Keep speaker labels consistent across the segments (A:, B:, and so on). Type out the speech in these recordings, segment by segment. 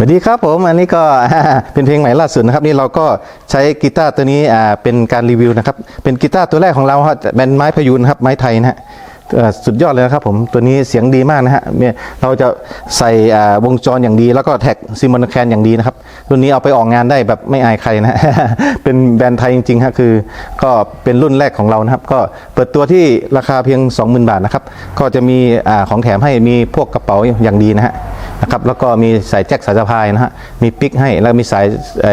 A: สวัสดีครับผมอันนี้ก็เป็นเพลงใหม่ล่าสุดนะครับนี่เราก็ใช้กีตาร์ตัวนี้เป็นการรีวิวนะครับเป็นกีตาร์ตัวแรกของเราครับเป็นไม้พยูนครับไม้ไทยนะฮะสุดยอดเลยนะครับผมตัวนี้เสียงดีมากนะฮะเราจะใส่วงจรอย่างดี แล้วก็แท็กซิมอนแคนอย่างดีนะครับตัวนี้เอาไปออกงานได้แบบไม่อายใครนะเป็นแบรนด์ไทยจริงๆฮะคือก็เป็นรุ่นแรกของเรานะครับ ก็เปิดตัวที่ราคาเพียง 20,000 บาทนะครับก็จะมีอของแถมให้มีพวกกระเป๋าอย่างดีนะฮะ นะครับแล้วก็มีสายแจ็คสายสะพายนะฮะมีปิกให้แล้วมีสาย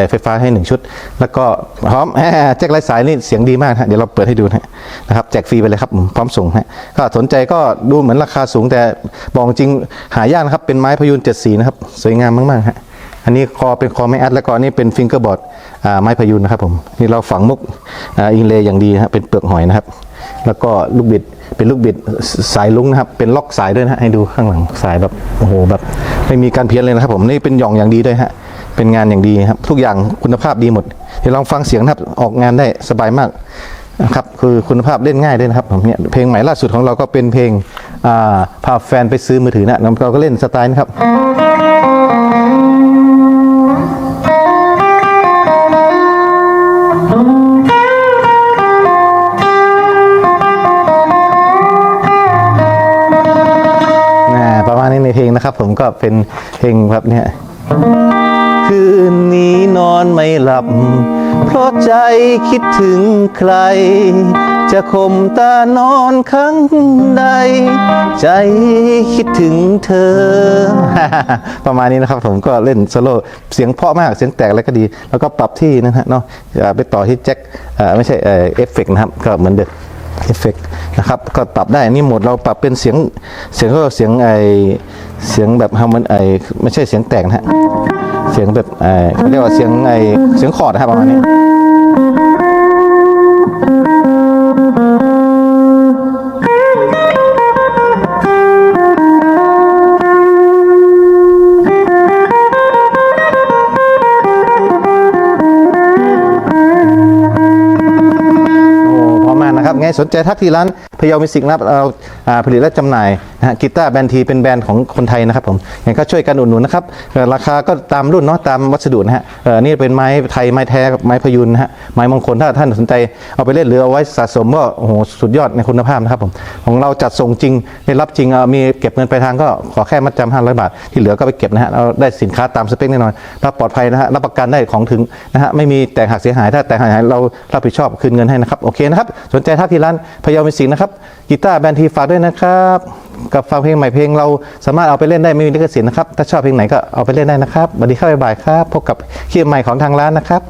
A: ไฟฟ้าให้ 1 ชุด แล้วก็พร้อมแฮแจ็คไร้สายนี่เสียงดีมากฮะเดี๋ยวเราเปิดให้ดูนะครับแจกฟรีไปเลยครับพร้อมส่งฮะก็สนใจก็ดูเหมือนราคาสูงแต่บอกจริงหายากนะครับเป็นไม้พยูนเจ็ดสีนะครับสวยงามมากๆฮะอันนี้คอเป็นคอไม่อัดแล้วก็นนี้เป็นฟิงเกอร์บอร์ดไม้พยูนนะครับผมนี่เราฝังมุกอินเลย์อย่างดีนะฮะเป็นเปลือกหอยนะครับ แล้วก็ลูกบิดเป็นลูกบิดสายลุงนะครับ เป็นล็อกสายด้วยนะฮะให้ดูข้างหลังสายแบบโอ้โหแบบ ไม่มีการเพี้ยนเลยนะครับผมนี่เป็นหย่องอย่างดีด้วยฮะเป็นงานอย่างดีครับ ทุกอย่างคุณภาพดีหมดเดี๋ยวลองฟังเสียงนะครับออกงานได้สบายมากนะครับคือคุณภาพเล่นง่ายด้วยนะครับผมเนี่ยเพลงใหม่ล่าสุดของเราก็เป็นเพลงอ่าพาแฟนไปซื้อมือถือนะเราก็เล่นสไตล์นะครับ ในเพลงนะครับ ผมก็เป็นเพลงแบบเนี้ยคืนนี้นอนไม่หลับ เพราะใจคิดถึงใคร จะคมตานอนครั้งใด ใจคิดถึงเธอ ประมาณนี้นะครับผมก็เล่นโซโล่เสียงเพราะมากเสียงแตกแล้วก็ดี แล้วก็ปรับที่นะฮะเนาะไปต่อที่แจ็คอ่าไม่ใช่เออฟเฟกนะครับ ก็เหมือนเดิม เอฟเฟกนะครับก็ปรับได้นี่หมดเราปรับเป็นเสียงเสียงก็เสียงไอเสียงแบบฮาร์มันไอไม่ใช่เสียงแตกนะฮะเสียงแบบไอเขาเรียกว่าเสียงไอเสียงคอร์ดนะครับประมาณนี้ สนใจทักที่ร้านพยามิสิกนะครับเราผลิตและจำหน่ายนะฮะกีตาร์แบรนด์ทีเป็นแบรนด์ของคนไทยนะครับผมยังก็ช่วยกันอุดหนุนนะครับราคาก็ตามรุ่นเนาะตามวัสดุนะฮะนี่เป็นไม้ไทยไม้แท้ไม้พยุนนะฮะไม้มงคลถ้าท่านสนใจเอาไปเล่นหรือเอาไว้สะสมก็โอ้โหสุดยอดในคุณภาพนะครับผมของเราจัดส่งจริงได้รับจริงมีเก็บเงินไปลายทางก็ขอแค่มัดจำห้าร้อยบาท ที่เหลือก็ไปเก็บนะฮะเราได้สินค้าตามสเปคแน่นอนรับปลอดภัยนะฮะรับประกันได้ของถึงนะฮะไม่มีแตกหักเสียหายถ้าแตกหักเสียหายเรารับผิดชอบคืนเงินให้นะครับโอเคนะครับสนใจทักที่ร้านพยามิสิกนะครับกีตาร์แบนทีฝากด้วยนะครับกับฟังเพลงใหม่เพลงเราสามารถเอาไปเล่นได้ไม่มีลิขสิทธิ์นะครับถ้าชอบเพลงไหนก็เอาไปเล่นได้นะครับสวัสดีครับบ๊าบ่ายครับพบกับคลิปใหม่ของทางร้านนะครับ